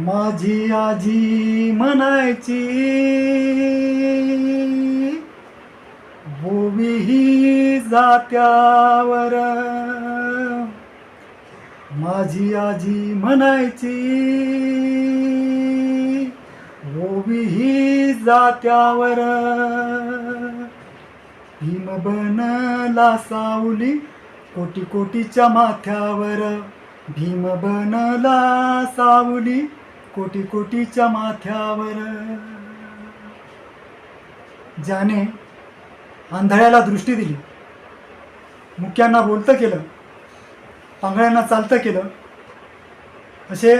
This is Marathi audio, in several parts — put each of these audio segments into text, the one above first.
माझी आजी म्हणायची भूमी ही जात्यावर. माझी आजी म्हणायची भूमी ही जात्यावर. भीम बनला सावली कोटी कोटीच्या माथ्यावर. भीम बनला सावली कोटी कोटीच्या माथ्यावर. ज्याने आंधळ्याला दृष्टी दिली. मुक्यांना बोलतं केलं. पांगळ्यांना चालतं केलं. असे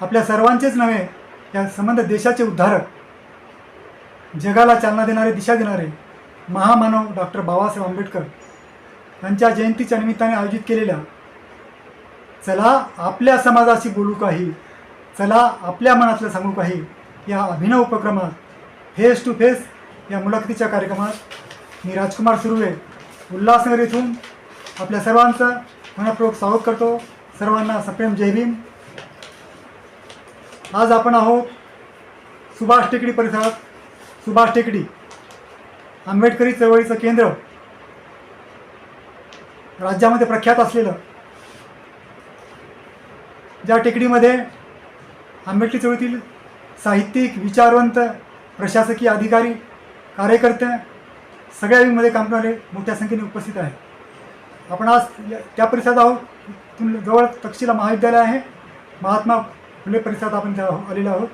आपल्या सर्वांचेच नव्हे या संबंध देशाचे उद्धारक. जगाला चालना देणारे दिशा देणारे महामानव डॉक्टर बाबासाहेब आंबेडकर यांच्या जयंतीच्या निमित्ताने आयोजित केलेल्या चला आपल्या समाजाशी बोलू काही. चला आपल्या मनातलं सांगू काही या अभिनव उपक्रमात फेस टू फेस या मुलाखतीच्या कार्यक्रमात मी राजकुमार सुर्वे उल्हासनगर येथून आपल्या सर्वांचं मनपूर्वक स्वागत करतो. सर्वांना सप्रेम जय भीम. आज आपण आहोत सुभाष टेकडी परिसरात. सुभाष टेकडी आंबेडकरी चळवळीचं केंद्र. राज्यामध्ये प्रख्यात असलेलं. ज्या टेकडीमध्ये आंबेडकरी चळवळीतील साहित्यिक विचारवंत प्रशासकीय अधिकारी कार्यकर्ते सगळ्या विंगमध्ये काम करणारे मोठ्या संख्येने उपस्थित आहेत. आपण आज त्या परिसरात आहोत. इथून जवळ तक्षशिला महाविद्यालय आहे. महात्मा फुले परिसरात आपण त्या आलेलो आहोत.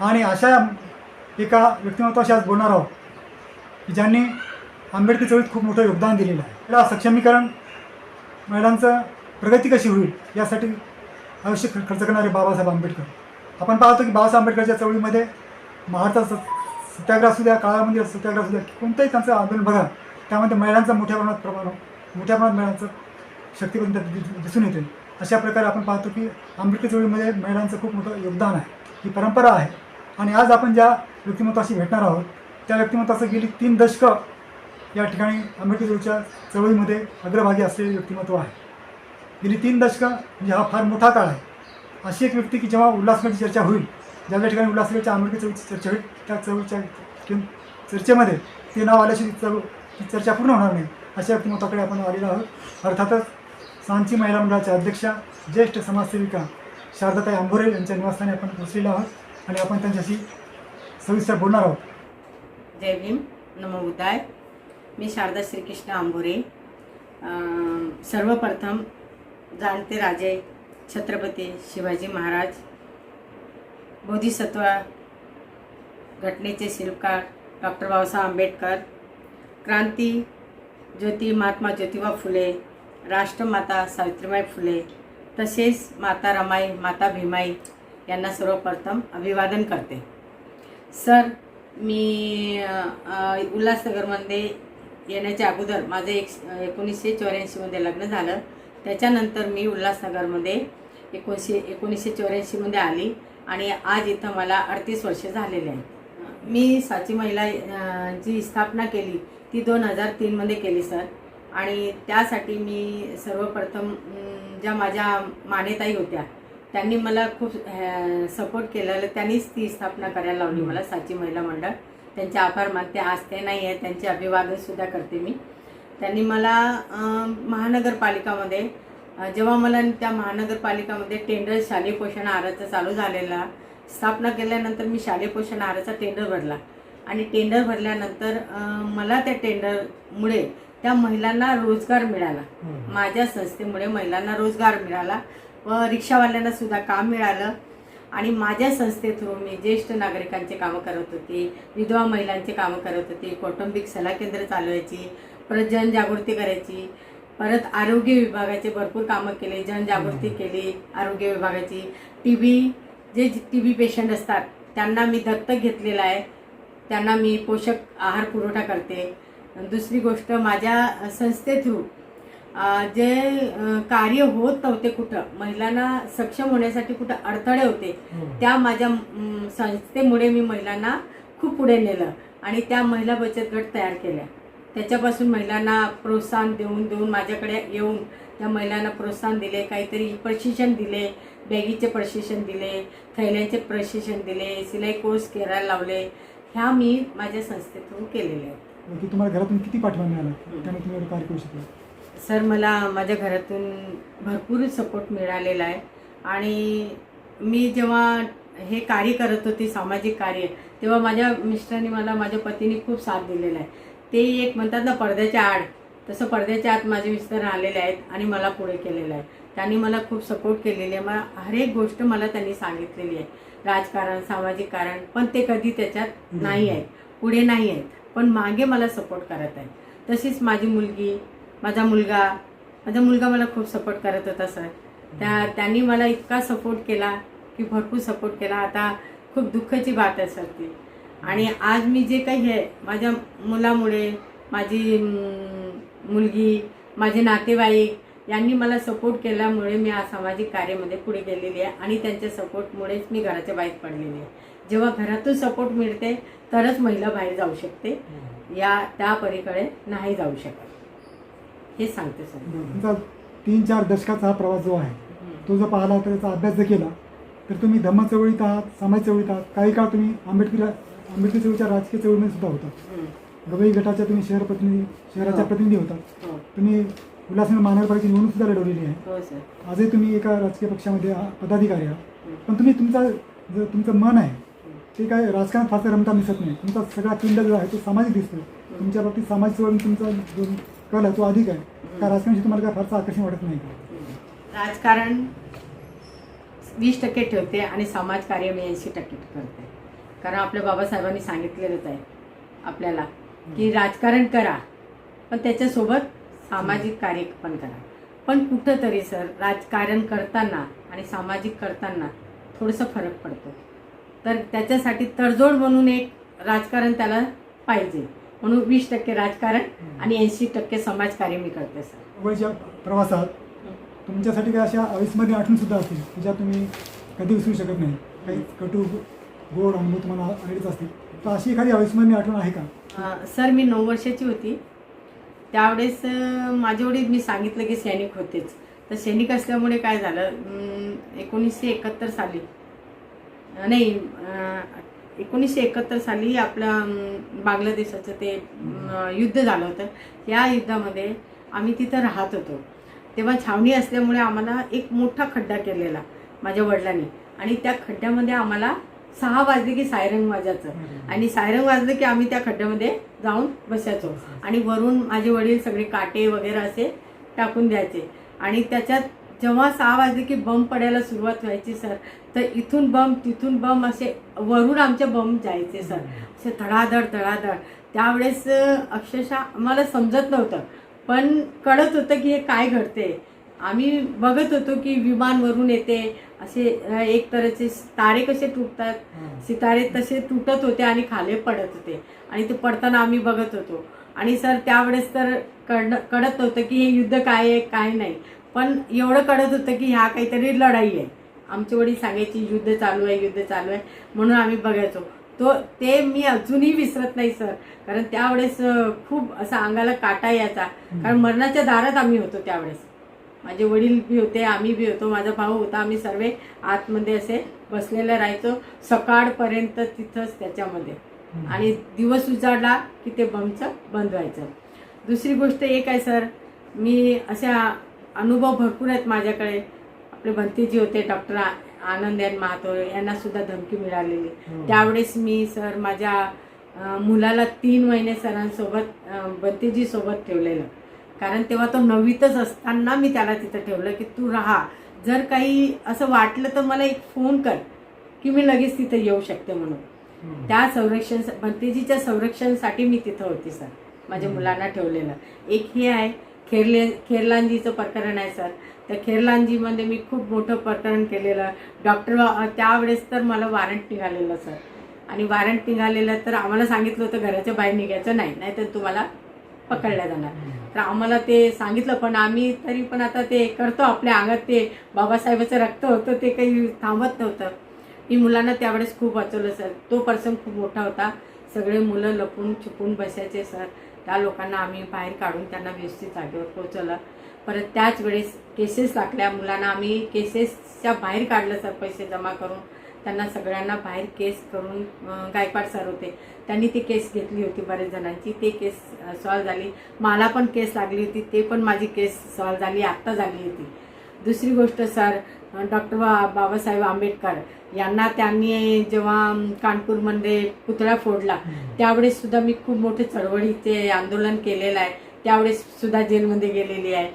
आणि अशा एका व्यक्तिमत्वाशी आज बोलणार आहोत की ज्यांनी आंबेडकर चळवळीत खूप मोठं योगदान दिलेलं आहे. त्याला सक्षमीकरण महिलांचं प्रगती कशी होईल यासाठी आयुष्य खर्च करणारे बाबासाहेब आंबेडकर. आपण पाहतो की बाबासाहेब आंबेडकरच्या चळवळीमध्ये महाराष्ट्राचा सत्याग्रह असू द्या काळामध्ये सत्याग्रह असू द्या कोणतंही त्यांचं आंदोलन बघा त्यामध्ये महिलांचं मोठ्या प्रमाणात प्रमाण मोठ्या प्रमाणात महिलांचं शक्तीपर्यंत दिसून येते. अशा प्रकारे आपण पाहतो की आंबेडकर चळवळीमध्ये महिलांचं खूप मोठं योगदान आहे. ही परंपरा आहे. आणि आज आपण ज्या व्यक्तिमत्वाशी भेटणार आहोत त्या व्यक्तिमत्वाचं गेली तीन दशकं या ठिकाणी आंबेडकर चळवळीच्या चळवळीमध्ये अग्रभागी असलेले व्यक्तिमत्व आहे. गेली तीन दशकं म्हणजे हा फार मोठा काळ आहे. अशी एक व्यक्ती की जेव्हा उल्हासनगरची चर्चा होईल ज्या ज्या ठिकाणी उल्हासनगरच्या आंबेडकर चळवळीची चर्चा होईल त्या चळवळीच्या चर्चेमध्ये ते नाव आल्याशी ती चर्चा पूर्ण होणार नाही अशा व्यक्तिमत्वाकडे आपण आलेलो आहोत. अर्थातच सांची महिला मंडळाच्या अध्यक्षा ज्येष्ठ समाजसेविका शारदाताई आंबोरे यांच्या निवासस्थानी आपण पोचलेलो आहोत आणि आपण त्यांच्याशी सविस्तर बोलणार आहोत. जय भीम नमो बुद्धाय. मी शारदा श्रीकृष्ण आंबोरे. सर्वप्रथम जाणते राजे छत्रपती शिवाजी महाराज बोधिसत्व घटनेचे शिल्पकार डॉक्टर बाबासाहेब आंबेडकर क्रांती ज्योती महात्मा ज्योतिबा फुले राष्ट्रमाता सावित्रीबाई फुले तसेच माता रमाई माता भीमाई यांना सर्वप्रथम अभिवादन करते. सर मी उल्हासनगरमध्ये येण्याच्या अगोदर माझं एक एकोणीसशे चौऱ्याऐंशीमध्ये लग्न झालं. त्याच्यानंतर मी उल्हासनगरमध्ये एकोणीसशे एकोणीसशे चौऱ्याऐंशीमध्ये आली आणि आज इथं मला अडतीस वर्ष झालेले आहेत. मी साची महिला जी स्थापना केली ती दोन हजार तीनमध्ये केली सर. आणि त्यासाठी मी सर्वप्रथम ज्या माझ्या मानेताई होत्या त्यांनी मला खूप सपोर्ट केलेलं त्यांनीच ती स्थापना करायला लावली मला साची महिला मंडळ. त्यांचे आभार मानते. आज ते नाही आहे त्यांचे अभिवादनसुद्धा करते मी. त्यांनी मला महानगरपालिकामध्ये जेव्हा मला त्या महानगरपालिकामध्ये टेंडर शालेय पोषण आहाराचा चालू झालेला स्थापना केल्यानंतर मी शालेय पोषण आहाराचा टेंडर भरला. आणि टेंडर भरल्यानंतर मला त्या टेंडरमुळे त्या महिलांना रोजगार मिळाला. माझ्या संस्थेमुळे महिलांना रोजगार मिळाला व रिक्षावाल्यांना सुद्धा काम मिळालं. आणि माझ्या संस्थे थ्रू मी ज्येष्ठ नागरिकांचे कामं करत होती विधवा महिलांचे कामं करत होती कौटुंबिक सल्ला केंद्र चालवायची परत जनजागृती करायची. परत आरोग्य विभागाचे भरपूर कामं केले जनजागृती केली आरोग्य विभागाची. T B J T be patient असतात त्यांना मी दत्तक घेतलेलं आहे. त्यांना मी पोषक आहार पुरवठा करते. दुसरी गोष्ट माझ्या संस्थे थ्रू जे कार्य होत नव्हते कुठं महिलांना सक्षम होण्यासाठी कुठं अडथळे होते त्या माझ्या संस्थेमुळे मी महिलांना खूप पुढे नेलं आणि त्या महिला बचत गट तयार केल्या. त्याच्यापासून महिलांना प्रोत्साहन देऊन देऊन माझ्याकडे येऊन त्या महिलांना प्रोत्साहन दिले काहीतरी प्रशिक्षण दिले बॅगीचे प्रशिक्षण दिले थैल्यांचे प्रशिक्षण दिले सिलाई कोर्स करायला लावले. ह्या मी माझ्या संस्थेतून केलेल्या आहेत. की तुम्हाला घरातून किती पाठिंबा मिळाला? त्यामुळे तुम्ही एवढं कार्य करू शकला. सर मला माझ्या घरातून भरपूर सपोर्ट मिळालेला आहे. आणि मी जेव्हा हे कार्य करत होते सामाजिक कार्य तेव्हा माझ्या मिस्टरांनी मला माझ्या पतीने खूप साथ दिलेला आहे. ते एक म्हणतात ना पडद्याच्या आड. तसं पडद्याच्या आत माझे मिस्टर आलेले आहेत आणि मला पुढे केलेलं आहे. त्यांनी मला खूप सपोर्ट केलेली आहे. मला हर एक गोष्ट मला त्यांनी सांगितलेली आहे. राजकारण सामाजिक कारण पण ते कधी त्याच्यात नाही आहेत. पुढे नाही आहेत. पण मागे मला सपोर्ट करत आहेत. तशीच माझी मुलगी माझा मुलगा माझा मुलगा मला खूप सपोर्ट करत होता सर त्या त्यांनी मला इतका सपोर्ट केला की भरपूर सपोर्ट केला. आता खूप दुःखाची बात आहे सर ती. आणि आज मी जे काही आहे माझ्या मुलामुळे माझी मुलगी माझे नातेवाईक यांनी मला सपोर्ट केल्यामुळे मी आज सामाजिक कार्यामध्ये पुढे गेलेली आहे आणि त्यांच्या सपोर्टमुळेच मी घराच्या बाहेर पडलेली आहे. जेव्हा घरातून सपोर्ट मिळते तरच महिला बाहेर जाऊ शकते. या त्या परीकडे नाही जाऊ शकत. हे सांगते सर. तुमचा तीन चार दशकाचा हा प्रवास जो आहे तो जर पाहिला तर त्याचा अभ्यास जर केला तर तुम्ही धम्म चळवळीत आहात समाज चळवळीत आहात काही काळ तुम्ही आंबेडकर आंबेडकर चळवळीच्या राजकीय चळवळीमध्ये सुद्धा होता. हम्म. गवई गटाच्या तुम्ही शहर प्रतिनिधी शहराचा हो. प्रतिनिधी होता. तुम्ही उल्हासनगर महानगरपालिकेची निवडणूक सुद्धा लढवलेली आहे. हो आजही तुम्ही एका राजकीय पक्षामध्ये पदाधिकारी आहात. पण तुम्ही तुमचा जो तुमचं मन आहे ते काय राजकारणात फारसं रमता दिसत नाही. तुमचा सगळा पिंड जो आहे तो सामाजिक दिसतो तुमच्या बाबतीत सामाजिक चळवळ तुमचा जो कल आहे तो अधिक आहे. का राजकारणाशी तुम्हाला काय फारसं आकर्षण वाटत नाही राजकारण वीस टक्के ठेवते आणि समाजकार्य मी ऐंशी टक्के करते. कारण आपल्या बाबासाहेबांनी सांगितलेलंच आहे आपल्याला की राजकारण करा पण त्याच्यासोबत सामाजिक कार्य पण करा. पण कुठंतरी सर राजकारण करताना आणि सामाजिक करताना थोडंसं फरक पडतो. तर त्याच्यासाठी तडजोड म्हणून एक राजकारण त्याला पाहिजे. म्हणून वीस टक्के राजकारण आणि ऐंशी टक्के समाजकार्य मी करते सर. वयच्या प्रवासात तुमच्यासाठी काही अशा अविस्मरणीय आठवण सुद्धा असतील की ज्या तुम्ही कधी विसरू शकत नाही? काही कटू गोड अनुभव तुम्हाला आलेच असतील. तर अशी एखादी अविस्मरणीय आठवण आहे का? अं, सर मी नऊ वर्षाची होती. त्यावेळेस अं, माझे वडील मी सांगितलं की सैनिक होतेच. तर सैनिक असल्यामुळे काय झालं अं, एकोणीसशे एकाहत्तर साली अं, नाही अं, एकोणीसशे एकाहत्तर साली आपल्या अं, बांगलादेशाचं ते अं, युद्ध झालं होतं. या युद्धामध्ये आम्ही तिथं राहत होतो. तेव्हा छावणी असल्यामुळे आम्हाला एक मोठा खड्डा केलेला माझ्या वडिलांनी. आणि त्या खड्ड्यामध्ये आम्हाला सहा वाजले की सायरन वाजायचं. आणि सायरन वाजलं की आम्ही त्या खड्ड्यामध्ये जाऊन बसायचो. आणि वरून माझे वडील सगळे काटे वगैरे असे टाकून द्यायचे. आणि त्याच्यात जेव्हा सहा वाजले की बम पडायला सुरुवात व्हायची सर तर इथून बम तिथून बम असे वरून आमचे बम जायचे सर असे धडाधड धडाधड. त्यावेळेस अक्षरशः मला समजत नव्हतं. पण कळत होतं की हे काय घडते आम्ही बघत होतो की विमान वरून येते. असे एक तऱ्हेचे तारे कसे तुटतात सितारे तसे तुटत होते आणि खाली पडत होते. आणि ते पडताना आम्ही बघत होतो. आणि सर त्यावेळेस तर कळणं कळत नव्हतं की हे युद्ध काय आहे काय नाही. पण एवढं कळत होतं की ह्या काहीतरी लढाई आहे. आमचे वडील सांगायची युद्ध चालू आहे युद्ध चालू आहे. म्हणून आम्ही बघायचो. तो ते मी अजूनही विसरत नाही सर. कारण त्यावेळेस खूप असा अंगाला काटा यायचा. कारण मरणाच्या दारात आम्ही होतो त्यावेळेस. माझे वडील बी होते आम्ही बी होतो माझा भाऊ होता आम्ही सर्व आतमध्ये असे बसलेले राहायचो. सकाळपर्यंत तिथंच त्याच्यामध्ये. आणि दिवस उजाडला की ते बमचं बंद व्हायचं. दुसरी गोष्ट एक आहे सर मी अशा अनुभव भरपूर आहेत माझ्याकडे. आपले भंतेजी होते डॉक्टर आनंदयान महातो यांना सुद्धा धमकी मिळालेली. त्यावेळेस मी सर माझ्या मुलाला तीन महिने सरांसोबत अं, भंतेजी सोबत ठेवलेलं. कारण तेव्हा तो नववीतच असताना मी त्याला तिथं ठेवलं की तू राहा. जर काही असं वाटलं तर मला एक फोन कर की मी लगेच तिथं येऊ शकते म्हणून. त्या संरक्षण भंतेजीच्या संरक्षणासाठी मी तिथं होती सर. माझ्या मुलांना ठेवलेलं. एक हे आहे खेरले खेरलांजीचं प्रकरण आहे सर. त्या खेरलांजीमध्ये मी खूप मोठं प्रकरण केलेलं. डॉक्टर त्यावेळेस तर मला वॉरंट निघालेलं सर. आणि वॉरंट निघालेलं तर आम्हाला सांगितलं होतं घराच्या बाहेर निघायचं नाही नाहीतर तुम्हाला पकडल्या जाणार. तर आम्हाला ते सांगितलं पण आम्ही तरी पण आता ते करतो आपल्या अंगात ते बाबासाहेबाचं रक्त होतं ते काही थांबत नव्हतं. मी मुलांना त्यावेळेस खूप वाचवलं सर. तो पर्सन खूप मोठा होता. सगळे मुलं लपून छुपून बसायचे सर. त्या लोकांना आम्ही बाहेर काढून त्यांना व्यवस्थित जागेवर पोहोचवलं. परत त्याच वेळेस केसेस लागल्या. मुलांना आम्ही केसेसच्या बाहेर काढलं सर पैसे जमा करून. त्यांना सगळ्यांना बाहेर केस करून गायकवाड सर होते. त्यांनी ती केस घेतली होती बरेच जणांची. ते केस सॉल्व झाली. मला पण केस लागली होती. ते पण माझी केस सॉल्व झाली. आत्ता झाली होती. दुसरी गोष्ट सर डॉक्टर बाबासाहेब आंबेडकर यांना त्यांनी जेव्हा कानपूरमध्ये पुतळा फोडला त्यावेळेस सुद्धा मी खूप मोठे चळवळीचे आंदोलन केलेलं आहे. त्यावेळेस सुद्धा जेलमध्ये गेलेली आहे.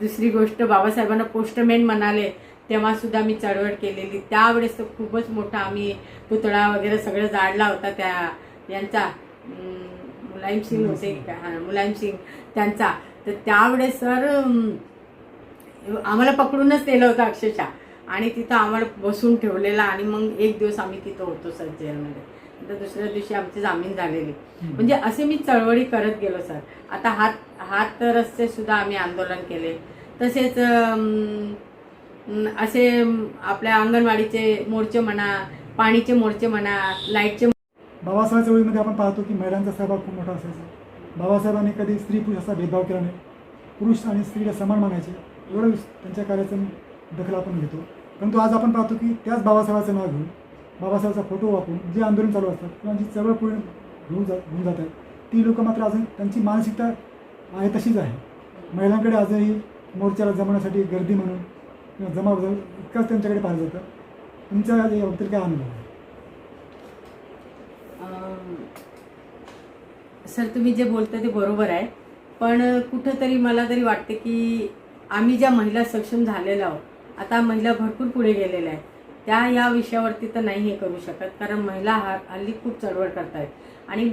दुसरी गोष्ट बाबासाहेबांना पोस्टमॅन म्हणाले तेव्हा सुद्धा मी चळवळ केलेली. त्यावेळेस तर खूपच मोठा आम्ही पुतळा वगैरे सगळं जाळला होता त्या यांचा मुलायम सिंग होते. का? मुलायम सिंग त्यांचा. तर त्यावेळेस सर आम्हाला पकडूनच नेलं होतं अक्षरशः. आणि तिथं आम्हाला बसून ठेवलेलं आणि मग एक दिवस आम्ही तिथं होतो सर जेलमध्ये. तर दुसऱ्या दिवशी आमची जामीन झालेली. म्हणजे असे मी चळवळी करत गेलो सर. आता हात हात रस्ते सुद्धा आम्ही आंदोलन केले. तसेच असे आपल्या अंगणवाडीचे मोर्चे म्हणा पाणीचे मोर्चे म्हणा लाईटचे बाबासाहेब चळवळीमध्ये आपण पाहतो की महिलांचा सहभाग खूप मोठा असायचा. बाबासाहेबांनी कधी स्त्री पुरुष असा भेदभाव केला नाही. पुरुष आणि स्त्रीला समान मानायचे. एवढं त्यांच्या कार्याचं दखल आपण घेतो. परंतु आज आपण पाहतो की त्याच बाबासाहेबाचं नाव घेऊन बाबासाहेबाचा फोटो वापरून जे आंदोलन चालू असतात किंवा जी चळवळ पुढे घेऊन जा घेऊन जात आहेत ती लोकं मात्र अजून त्यांची मानसिकता आहे तशीच आहे. महिलांकडे आजही मोर्चाला जमवण्यासाठी गर्दी म्हणून किंवा जमा इतकंच त्यांच्याकडे पाहिलं जातं तुमच्या याबद्दल काय अनुभव आहे? सर तुम्ही जे बोलता ते बरोबर आहे. पण कुठंतरी मला तरी वाटते की आम्ही ज्या महिला सक्षम झालेलो आहोत आता महिला भरपूर पुढे गेलेल्या आहेत. त्या या विषयावरती तर नाही हे करू शकत कारण महिला हा हल्ली खूप चळवळ आहेत आणि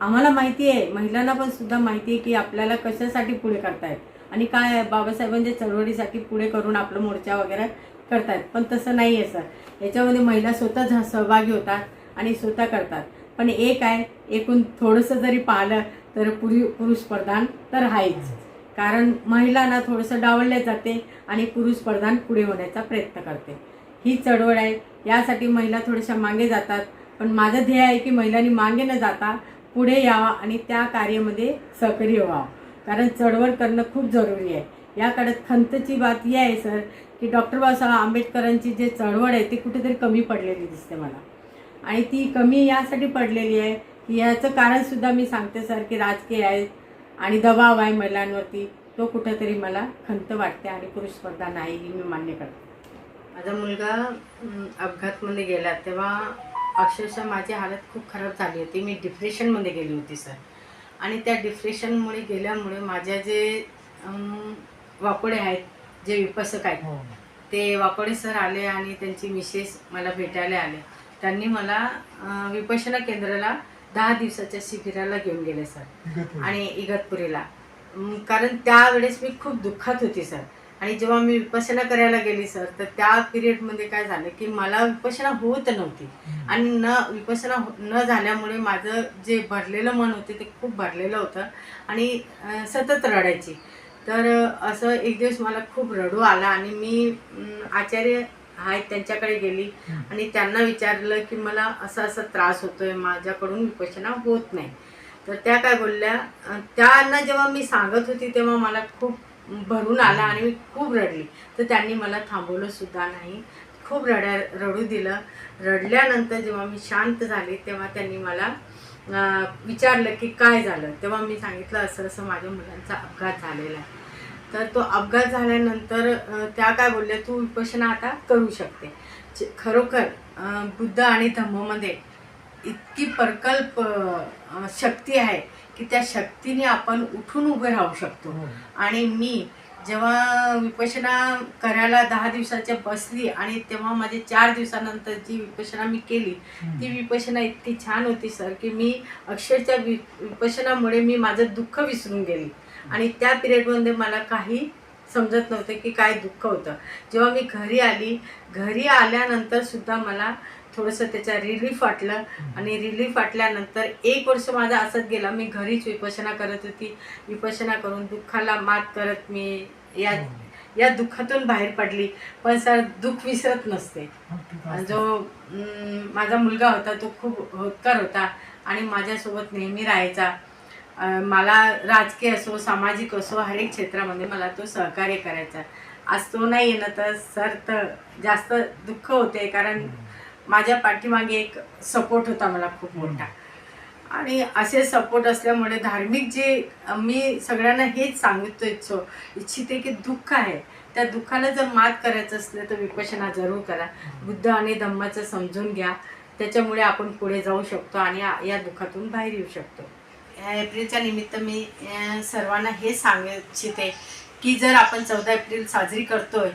आम्हाला माहिती आहे महिलांना पण सुद्धा माहिती आहे की आपल्याला कशासाठी पुढे करतायत. आणि काय बाबासाहेबांच्या चळवळीसाठी पुढे करून आपलं मोर्चा वगैरे करतात. पण तसं नाही आहे सर. याच्यामध्ये महिला स्वतः सहभागी होतात आणि स्वतः करतात. पण एक आहे एकूण थोडंसं जरी पाहिलं तर पुरी पुरुष प्रधान तर आहेच कारण महिलांना थोडंसं डावलले जाते आणि पुरुष प्रधान पुढे होण्याचा प्रयत्न करते. ही चळवळ आहे. यासाठी महिला थोड्याशा मागे जातात. पण माझं ध्येय आहे की महिलांनी मागे न जाता पुढे यावा आणि त्या कार्यामध्ये सक्रिय व्हावं. कारण चळवळ करणं खूप जरुरी आहे. या काळात खंतची बात ही आहे सर की डॉक्टर बाबासाहेब आंबेडकरांची जे चळवळ आहे ती कुठेतरी कमी पडलेली दिसते मला. आणि ती कमी यासाठी पडलेली आहे की याचं कारणसुद्धा मी सांगते सर की राजकीय आहे आणि दबाव आहे महिलांवरती. तो कुठेतरी मला खंत वाटते आणि पुरुष स्पर्धा नाही ही मी मान्य करते. माझा मुलगा अपघातमध्ये गेला तेव्हा अक्षरशः माझी हालत खूप खराब झाली होती. मी डिप्रेशनमध्ये गेली होती सर. आणि त्या डिप्रेशनमुळे गेल्यामुळे माझ्या जे वाकोडे आहेत जे विपसक आहेत ते वाकोडे सर आले आणि त्यांची मिसेस मला भेटायला आले. त्यांनी मला अं, विपश्यना केंद्राला दहा दिवसाच्या शिबिराला घेऊन गेले सर. आणि इगतपुरीला. कारण त्यावेळेस मी खूप दुःखात होती सर. आणि जेव्हा मी विपश्यना करायला गेली सर तर त्या पिरियडमध्ये काय झालं की मला विपश्यना होत नव्हती. आणि न विपसना हो- न झाल्यामुळे माझं जे भरलेलं मन होते ते खूप भरलेलं होतं आणि सतत रडायची. तर असं एक दिवस मला खूप रडू आला आणि मी आचार्य आहेत त्यांच्याकडे गेली आणि त्यांना विचारलं की मला असा असा त्रास होतोय माझ्याकडून विपसना होत नाही. तर त्या काय बोलल्या त्यांना जेव्हा मी सांगत होती तेव्हा मला खूप भरून आला आणि मी खूप रडली. तर त्यांनी मला थांबवलं सुद्धा नाही. खूप रड्या रडू दिलं. रडल्यानंतर जेव्हा मी शांत झाले तेव्हा त्यांनी मला विचारलं की काय झालं? तेव्हा मी सांगितलं असं असं माझ्या मुलांचा अपघात झालेला आहे. तर तो अपघात झाल्यानंतर त्या काय बोलल्या तू उपोषण आता करू शकते. खरोखर बुद्ध आणि धम्ममध्ये इतकी प्रकल्प शक्ती आहे की त्या शक्तीने आपण उठून उभे राहू शकतो. आणि मी जेव्हा विपशना करायला दहा दिवसाच्या बसली आणि तेव्हा माझे चार दिवसानंतर जी विपशना मी केली ती विपशना इतकी छान होती सर की मी अक्षरशः वि विपशनामुळे मी माझं दुःख विसरून गेली. आणि त्या पिरियडमध्ये मला काही समजत नव्हतं की काय दुःख होतं. जेव्हा मी घरी आली घरी आल्यानंतर सुद्धा मला थोडंसं त्याचा रिलीफ वाटलं. आणि रिलीफ वाटल्यानंतर एक वर्ष माझा असंच गेला. मी घरीच विपशना करत होती. विपशना करून दुःखाला मात करत मी या या दुःखातून बाहेर पडली. पण सर दुःख विसरत नसते. जो माझा मुलगा होता तो खूप होतकर होता. आणि माझ्यासोबत नेहमी राहायचा. मला राजकीय असो सामाजिक असो हर एक क्षेत्रामध्ये मला तो सहकार्य करायचा. आज तो नाही आहे ना तर सर तर जास्त दुःख होते. कारण माझ्या पाठीमागे एक सपोर्ट होता मला खूप मोठा. आणि असे सपोर्ट असल्यामुळे धार्मिक जे मी सगळ्यांना हेच सांगिततो इच्छो इच्छिते की दुःख आहे. त्या दुःखाला जर मात करायचं असलं तर विपशना जरूर करा. बुद्ध आणि धम्माचं समजून घ्या. त्याच्यामुळे आपण पुढे जाऊ शकतो आणि या दुःखातून बाहेर येऊ शकतो. या एप्रिलच्या निमित्त मी सर्वांना हे सांगू इच्छिते की जर आपण चौदा एप्रिल साजरी करतोय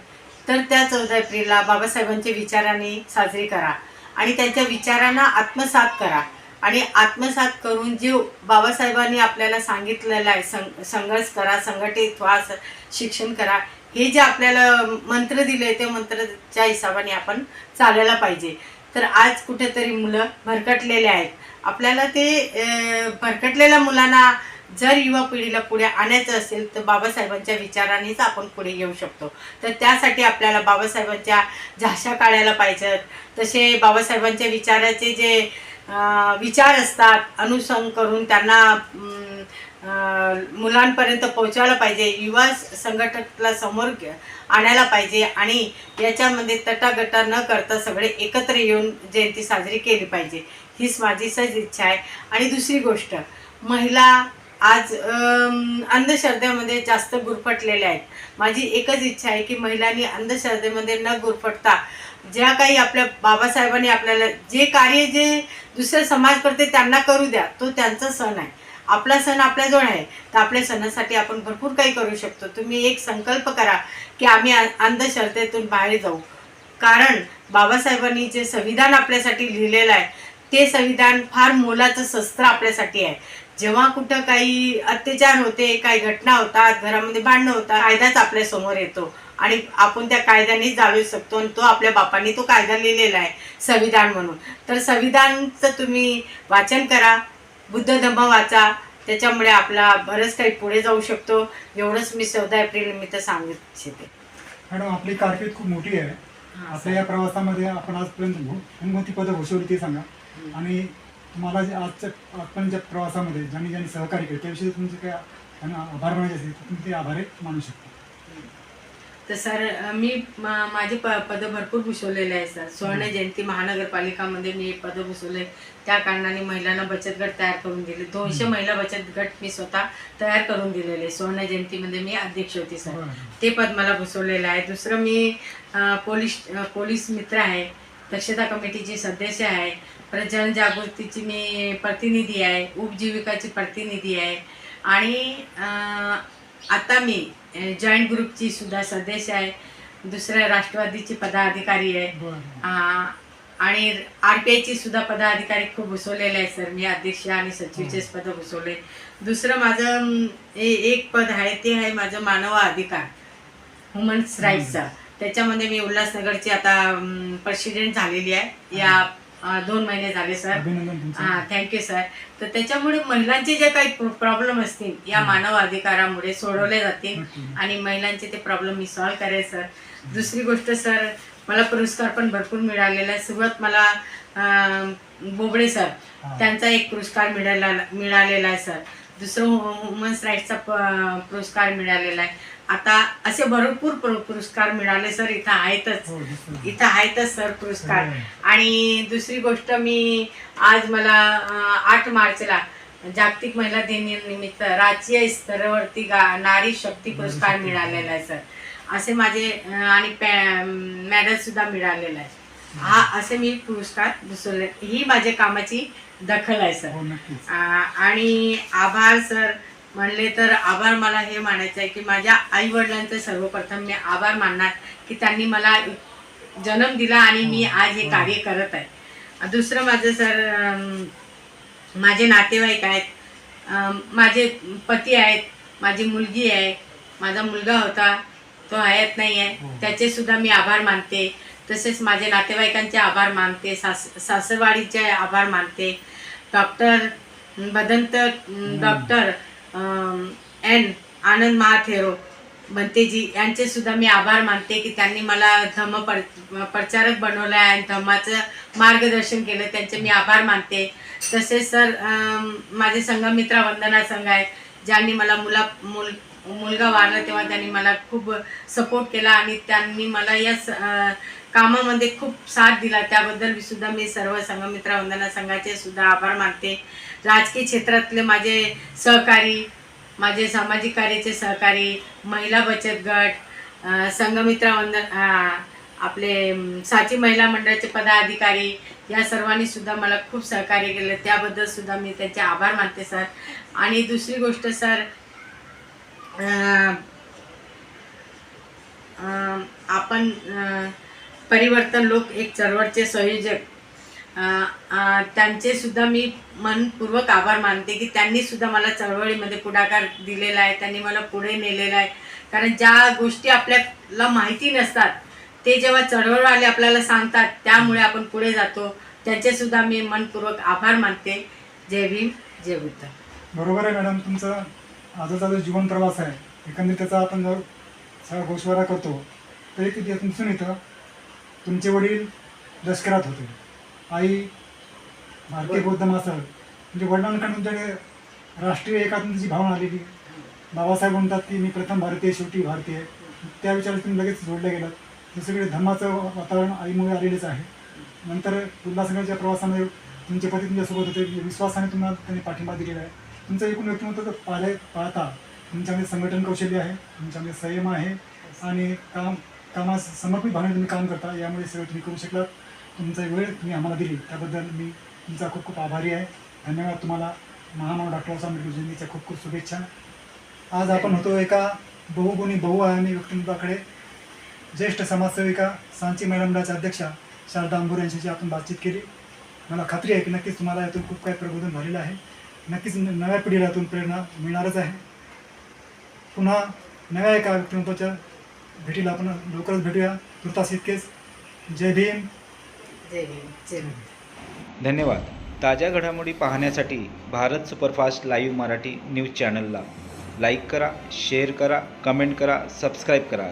तर त्या चौदा एप्रिलला बाबासाहेबांच्या विचाराने साजरी करा. आणि त्यांच्या विचारांना आत्मसात करा. आणि आत्मसात करून जे बाबासाहेबांनी आपल्याला सांगितलेलं आहे सं संघर्ष करा संघटित व्हा स- शिक्षण करा हे जे आपल्याला मंत्र दिले ते मंत्रच्या हिशोबाने आपण चालायला पाहिजे. तर आज कुठेतरी मुलं भरकटलेले आहेत. आपल्याला ते भरकटलेल्या मुलांना जर युवा पिढीला पुढे आणायचं असेल तर बाबासाहेबांच्या विचारानेच आपण पुढे येऊ शकतो. तर त्यासाठी आपल्याला बाबासाहेबांच्या झाशा काढायला पाहिजेत. तसे बाबासाहेबांच्या विचाराचे जे विचार असतात अनुसंग करून त्यांना मुलांपर्यंत पोहोचवायला पाहिजे. युवा संघटकला समोर आणायला पाहिजे आणि याच्यामध्ये तटागटा न करता सगळे एकत्र येऊन जयंती साजरी केली पाहिजे. हीच माझी सहज इच्छा आहे. आणि दुसरी गोष्ट महिला आज अंधश्रद्धेमध्ये जास्त गुरफटलेल्या आहेत. माझी एकच इच्छा आहे की महिलांनी अंधश्रद्धेमध्ये न गुरफटता ज्या काही आपल्या बाबासाहेबांनी आपल्याला जे कार्य जे दुसरे समाज करते त्यांना करू द्या. तो त्यांचा सण आहे. आपला सण आपल्याजवळ आहे. तर आपल्या सणासाठी आपण भरपूर काही करू शकतो. तुम्ही एक संकल्प करा की आम्ही अंधश्रद्धेतून बाहेर जाऊ. कारण बाबासाहेबांनी जे संविधान आपल्यासाठी लिहिलेलं आहे ते संविधान फार मोलाचं शस्त्र आपल्यासाठी आहे. जेव्हा कुठं काही अत्याचार होते काही घटना होतात घरामध्ये भांडणं होतात कायदाच आपल्यासमोर येतो. आणि आपण त्या कायद्याने जाळू शकतो आणि तो आपल्या बापांनी तो कायदा लिहिलेला आहे संविधान म्हणून. तर संविधानचं तुम्ही वाचन करा बुद्ध धम्म वाचा त्याच्यामुळे आपला बरंच काही पुढे जाऊ शकतो. एवढंच मी चौदा एप्रिल निमित्त सांगू इच्छिते मॅडम आपली कारकीर्द खूप मोठी आहे. आपल्या या प्रवासामध्ये आपण आजपर्यंत कोणकोणती पदं भूषवली ते सांगा. आणि तुम्हाला जे आजच्या ज्या प्रवासामध्ये ज्यांनी ज्यांनी सहकार्य केले त्याविषयी तुमचे काय आभार मानायचे असतील तर तुम्ही ते आभार मानू शकता. तर सर मी मा- माझे प पदं भरपूर भूषवलेले आहे सर. सुवर्ण जयंती महानगरपालिकामध्ये मी पदं भूषवले. त्या कारणाने महिलांना बचत गट तयार करून दिले. दोनशे महिला बचत गट मी स्वतः तयार करून दिलेले सुवर्ण जयंतीमध्ये मी अध्यक्ष होती सर. बरं. ते पद मला भूषवलेलं आहे. दुसरं मी अ, पोलीस अ, पोलीस मित्र आहे. दक्षता कमिटीची सदस्य आहे परत जनजागृतीची मी प्रतिनिधी आहे. उपजीविकाची प्रतिनिधी आहे. आणि आता मी जॉईंट ग्रुपची सुद्धा सदस्य आहे. दुसऱ्या राष्ट्रवादीची पदाधिकारी आहे. आणि आर पी आयची सुद्धा पदाधिकारी खूप घुसवलेले आहे सर. मी अध्यक्ष आणि सचिवचेच पद घुसवले. दुसरं माझं एक पद आहे. ते आहे माझं मानव अधिकार. ह्युमन्स राईट्सचं त्याच्यामध्ये मी उल्हासनगरची आता प्रेसिडेंट झालेली आहे. या दोन महिने झाले सर हा थँक्यू सर तर त्याच्यामुळे महिलांचे जे काही प्रॉब्लेम असतील या मानव अधिकारामुळे सोडवले जातील. आणि महिलांचे ते प्रॉब्लेम मी सॉल्व्ह करेल सर दुसरी गोष्ट सर मला पुरस्कार पण भरपूर मिळालेला आहे. सुरुवात मला बोबडे सर. त्यांचा एक पुरस्कार मिळाला मिळालेला आहे सर दुसरं वुमन्स राईट्सचा प- पुरस्कार मिळालेला आहे. आता असे भरपूर पुर- पुरस्कार मिळाले सर इथं आहेतच. हो. इथं आहेतच सर पुरस्कार. हो. आणि दुसरी गोष्ट मी आज मला आठ मार्चला जागतिक महिला दिनानिमित्त राज्य स्तरावरती गा नारी शक्ती पुरस्कार मिळालेला आहे सर. असे माझे आणि मेडल सुद्धा मिळालेलं आहे. हा असे मी पुरस्कार दुसरे ही माझ्या कामाची दखल आहे सर. हो आणि आभार सर. म्हणले तर आभार मला हे मानायचं आहे की माझ्या आई वडिलांचं सर्वप्रथम मी आभार मानणार की त्यांनी मला जन्म दिला आणि मी आज हे कार्य करत आहे. दुसरं माझं सर माझे नातेवाईक आहेत. माझे पती आहेत. माझी मुलगी आहे. माझा मुलगा होता. तो हयात नाही आहे. त्याचे सुद्धा मी आभार मानते. तसेच माझे नातेवाईकांचे आभार मानते. सास सासरवाडीचे आभार मानते. Doctor Bhadant doctor N Anand Mahathero भंतेजी यांचे सुद्धा मी आभार मानते की त्यांनी मला धम्म पर प्रचारक बनवलं आहे आणि धम्माचं मार्गदर्शन केलं त्यांचे मी आभार मानते. तसेच सर माझे संघमित्रा वंदना संघ आहे ज्यांनी मला मुला मुल मुलगा वारला तेव्हा त्यांनी मला खूप सपोर्ट केला आणि त्यांनी मला या स- कामामध्ये खूप साथ दिला. त्याबद्दल मी सुद्धा मी सर्व संघमित्रा वंदना संघाचे सुद्धा आभार मानते. राजकीय क्षेत्रातले माझे सहकारी माझे सामाजिक कार्याचे सहकारी महिला बचत गट अं, वंदन आपले साची महिला मंडळाचे पदाधिकारी या सर्वांनी सुद्धा मला खूप सहकार्य केलं. त्याबद्दल सुद्धा मी त्यांचे आभार मानते सर. आणि दुसरी गोष्ट सर आपण परिवर्तन लोक एक चळवळचे संयोजक. त्यांचे सुद्धा मी मनपूर्वक आभार मानते की त्यांनी सुद्धा मला चळवळीमध्ये पुढाकार दिलेला आहे त्यांनी मला पुढे नेलेला आहे. कारण ज्या गोष्टी आपल्याला माहिती नसतात ते जेव्हा चळवळवाले आपल्याला सांगतात त्यामुळे आपण पुढे जातो. त्यांचेसुद्धा मी मनपूर्वक आभार मानते. जय भीम जय बुद्ध. बरोबर आहे मॅडम तुमचं आजचा जो जीवन प्रवास आहे एकंदरीत त्याचा आपण जर सगळा गोषवारा करतो तरी किती दिसून येतं तुमचे वडील लष्करात होते. आई भारतीय बौद्ध मासल म्हणजे वडिलांकडून तुमच्याकडे राष्ट्रीय एकात्मतेची भावना आलेली. बाबासाहेब म्हणतात की मी प्रथम भारतीय शेवटी भारतीय. त्या विचारात तुम्ही लगेच जोडले गेलात दुसरीकडे धर्माचं वातावरण आईमुळे आलेलेच आहे. नंतर उल्हासनगरच्या प्रवासामध्ये तुमचे पती तुमच्यासोबत होते. विश्वासाने तुम्हाला त्यांनी पाठिंबा दिलेला आहे. तुमचं एकूण व्यक्तिमत्व जर पाहिले पाहता तुमच्यामध्ये संघटन कौशल्य आहे. तुमच्यामध्ये संयम आहे. आणि काम कामास समर्पित भावने तुम्ही काम करता यामुळे सगळं तुम्ही करू शकलात. तुमचा वेळ तुम्ही आम्हाला दिली. त्याबद्दल मी तुमचा खूप खूप आभारी आहे. धन्यवाद तुम्हाला. महामानव डॉक्टर बाबासाहेब जयंतीच्या खूप खूप शुभेच्छा. आज आपण होतो एका बहुगुणी बहुआयामी व्यक्तिमत्वाकडे. ज्येष्ठ समाजसेविका सांची महिला अध्यक्षा शारदा अंबोर यांच्याशी आपण बातचीत केली. मला खात्री आहे की नक्कीच तुम्हाला यातून खूप काही प्रबोधन झालेलं आहे. नक्कीच नव्या पिढीला यातून प्रेरणा मिळणारच आहे. पुन्हा नव्या एका व्यक्तिमत्वाच्या भेटीला आपण लवकरच भेटूया. तुर्तास इतकेच. जय भीम. जय भीम. जय बुद्ध धन्यवाद. ताज्या घडामोडी पाहण्यासाठी Bharat superfast live Marathi news चॅनलला लाईक करा शेअर करा कमेंट करा सबस्क्राईब करा.